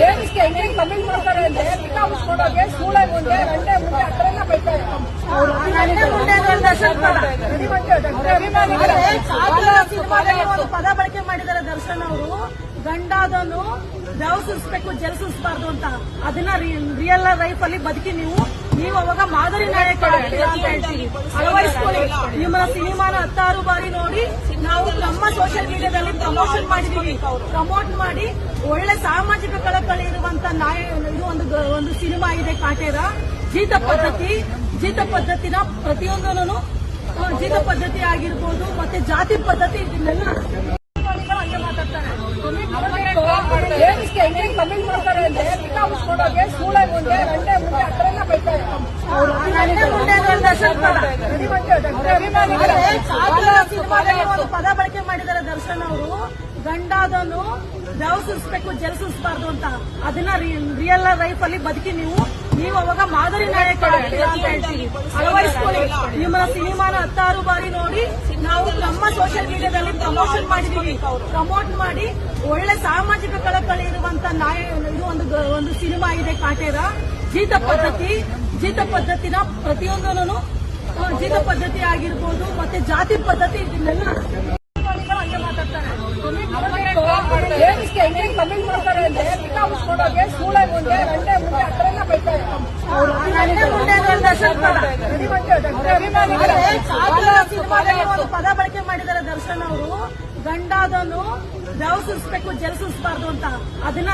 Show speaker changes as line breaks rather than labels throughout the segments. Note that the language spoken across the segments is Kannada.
ಲೇಡೀಸ್ಗೆ ಹೆಂಗೆ ಕಮೆಂಟ್ ಮಾಡ್ತಾರೆ ಅಂದ್ರೆ ಪಿಕ್ಕ ಮುಚ್ಕೊಂಡೋಗಿ ಸ್ಕೂಲಾಗ ಮುಂದೆ ಗಂಟೆ ಮುಂದೆ ಬೈತಾರೆ
ಅಸಂಬಳ. ಸಿನಿಮಾದಲ್ಲಿ ಒಂದು ಪದ ಬಳಕೆ ಮಾಡಿದ್ದಾರೆ ದರ್ಶನ್ ಅವರು ಗಂಡಾದನು ಬೆವ್ ಸುರಿಸ್ಬೇಕು ಜಲ್ ಸುರಿಸಬಾರ್ದು ಅಂತ ಅದನ್ನ ರಿಯಲ್ ಲೈಫ್ ಅಲ್ಲಿ ಬದುಕಿ ನೀವು ನೀವು ಅವಾಗ ಮಾದರಿ ನಾಯಕ ಅಳವಡಿಸ್ಕೊಳ್ಳಿ ನಿಮ್ಮ ಸಿನಿಮಾನ ಹತ್ತಾರು ಬಾರಿ ನೋಡಿ ನಮ್ಮ ಸೋಷಿಯಲ್ ಮೀಡಿಯಾದಲ್ಲಿ ಪ್ರಮೋಷನ್ ಮಾಡಿದೀವಿ ಪ್ರಮೋಟ್ ಮಾಡಿ ಒಳ್ಳೆ ಸಾಮಾಜಿಕ ಕಳಕಳಿ ಇರುವಂತ ನಾಯ ಇದು ಒಂದು ಒಂದು ಸಿನಿಮಾ ಇದೆ ಕಾಟೇರ. ಜೀತ ಪದ್ಧತಿ ಜೀತ ಪದ್ಧತಿನ ಪ್ರತಿಯೊಂದನ್ನು ಜೀತ ಪದ್ಧತಿ ಆಗಿರ್ಬೋದು ಮತ್ತೆ ಜಾತಿ ಪದ್ಧತಿ ಇದನ್ನೆಲ್ಲ ಹಂಗೆ ಮಾತಾಡ್ತಾರೆ.
ಕಮೆಂಟ್ ಮಾಡ್ತಾರೆ ಅಂದ್ರೆ ಸ್ಕೂಲಾಗ ಮುಂದೆ ಗಂಟೆ ಮುಂದೆ ಬೈತಾರೆ
ಗಂಡಾದನು ಬೆವ್ ಸುರಿಸ್ಬೇಕು ಜಲ್ ಸುರಿಸಬಾರ್ದು ಅಂತ. ಅದನ್ನ ರಿಯಲ್ ಲೈಫ್ ಅಲ್ಲಿ ಬದುಕಿ ನೀವು ನೀವು ಅವಾಗ ಮಾದರಿ ನಾಯಕ ಅಂತ ಹೇಳ್ತೀವಿ ಅಳವಡಿಸ್ಕೊಳ್ಳಿ. ನಿಮ್ಮ ಸಿನಿಮಾನ ಹತ್ತಾರು ಬಾರಿ ನೋಡಿ ನಾವು ನಮ್ಮ ಸೋಷಿಯಲ್ ಮೀಡಿಯಾದಲ್ಲಿ ಪ್ರಮೋಷನ್ ಮಾಡಿದೀವಿ ಪ್ರಮೋಟ್ ಮಾಡಿ ಒಳ್ಳೆ ಸಾಮಾಜಿಕ ಕಳಕಳಿ ಇರುವಂತ ನಾಯ ಇದು ಒಂದು ಒಂದು ಸಿನಿಮಾ ಇದೆ ಕಾಟೇರ. ಜೀತ ಪದ್ಧತಿ ಜೀತ ಪದ್ಧತಿನ ಪ್ರತಿಯೊಂದನ್ನು ಜೀತ ಪದ್ಧತಿ ಆಗಿರ್ಬೋದು ಮತ್ತೆ ಜಾತಿ ಪದ್ಧತಿ ಇದನ್ನೆಲ್ಲ ಹಂಗೆ ಮಾತಾಡ್ತಾರೆ
ಲೇಡೀಸ್ಗೆ ಹೆಂಗೆ ಕಮೆಂಟ್ ಮಾಡ್ತಾರೆ ಅಂದ್ರೆ ಪಿಕ್ಕ ಮುಚ್ಕೊಂಡೋಗಿ ಸ್ಕೂಲಾಗ ಮುಂದೆ ಗಂಟೆ ಮುಂದೆ ಬೈತಾರೆ
ಅಸಂಬಳ. ಸಿನಿಮಾದಲ್ಲಿ ಒಂದು ಪದ ಬಳಕೆ ಮಾಡಿದ್ದಾರೆ ದರ್ಶನ್ ಅವರು. ಗಂಡಾದನು ಬೆವ್ ಸುರಿಸ್ಬೇಕು ಜಲ ಸುರಿಸಬಾರ್ದು ಅಂತ. ಅದನ್ನ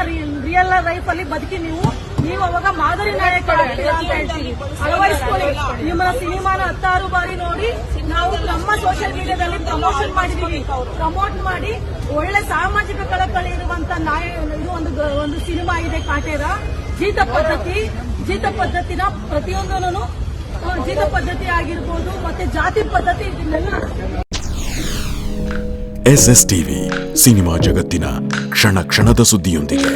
ರಿಯಲ್ ಲೈಫ್ ಅಲ್ಲಿ ಬದುಕಿ ನೀವು ನೀವು ಅವಾಗ ಮಾದರಿ ನಾಯಕ ಆಗ್ತೀರಾ ಅಂತ ಹೇಳ್ತೀವಿ. ಅಳವಡಿಸ್ಕೊಳ್ಳಿ. ನಿಮ್ಮ ಸಿನಿಮಾನ ಹತ್ತಾರು ಬಾರಿ ನೋಡಿ ನಾವು ನಮ್ಮ ಸೋಷಿಯಲ್ ಮೀಡಿಯಾದಲ್ಲಿ ಪ್ರಮೋಷನ್ ಮಾಡಿದೀವಿ. ಪ್ರಮೋಟ್ ಮಾಡಿ ಒಳ್ಳೆ ನಾಯ ಇದು ಒಂದು ಒಂದು ಸಿನಿಮಾ ಇದೆ ಕಾಟೇರ. ಜೀತ ಪದ್ಧತಿ. ಜೀತ ಪದ್ಧತಿನ ಪ್ರತಿಯೊಂದನ್ನು ಜೀತ ಪದ್ಧತಿ ಆಗಿರ್ಬೋದು, ಮತ್ತೆ ಜಾತಿ ಪದ್ಧತಿ
ಎಸ್ ಎಸ್ ಟಿವಿ ಸಿನಿಮಾ ಜಗತ್ತಿನ ಕ್ಷಣ ಕ್ಷಣದ ಸುದ್ದಿಯೊಂದಿಗೆ.